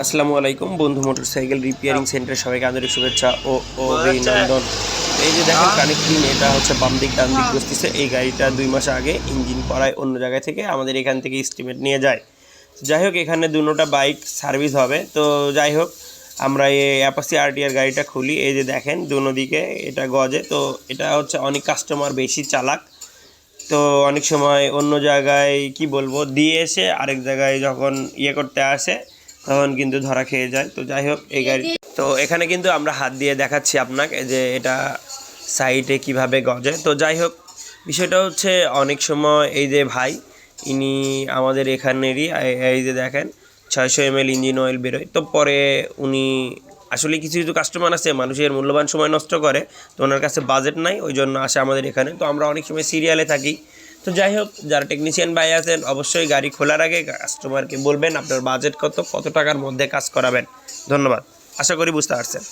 আসসালামু আলাইকুম বন্ধু মোটরসাইকেল রিপেয়ারিং সেন্টার সবাইকে আন্তরিক শুভেচ্ছা ও অভিনন্দন। এই যে দেখেন কানেক্টিং এটা হচ্ছে বাম দিক ডান দিক বসতেছে। এই গাড়িটা দুই মাস আগে ইঞ্জিন করায় অন্য জায়গা থেকে আমাদের এখান থেকে ইস্টিমেট নিয়ে যায়। যাই হোক এখানে দুটোটা বাইক সার্ভিস হবে। তো যাই হোক আমরা এই অ্যাপাসি আরটিআর গাড়িটা খুলি। এই যে দেখেন দুনো দিকে এটা গজে। তো এটা হচ্ছে অনেক কাস্টমার বেশি চালাক। তো অনেক সময় অন্য জায়গায় কি বলব দিয়ে এসে আরেক জায়গায় যখন ইয়ে করতে আসে তখন কিন্তু ধরা খেয়ে যায়। তো যাই হোক, এই গাড়ি তো এখানে কিন্তু আমরা হাত দিয়ে দেখাচ্ছি আপনাকে যে এটা সাইডে কীভাবে গজে। তো যাই হোক, বিষয়টা হচ্ছে অনেক সময় এই যে ভাই, ইনি আমাদের এখানেরই এই- যে দেখেন, ছয়শো এম এল ইঞ্জিন অয়েল বেরোয়। তো পরে উনি আসলে কিছু কিছু কাস্টমার আছে, মানুষের মূল্যবান সময় নষ্ট করে, তো ওনার কাছে বাজেট নাই, ওই জন্য আসে আমাদের এখানে। তো আমরা অনেক সময় সিরিয়ালে থাকি তো যাই হোক যারা টেকনিশিয়ান ভাই আছেন, অবশ্যই গাড়ি খোলার আগে কাস্টমারকে বলবেন আপনার বাজেট কত কত টাকার মধ্যে কাজ করাবেন। ধন্যবাদ। আশা করি বুঝতে পারছেন।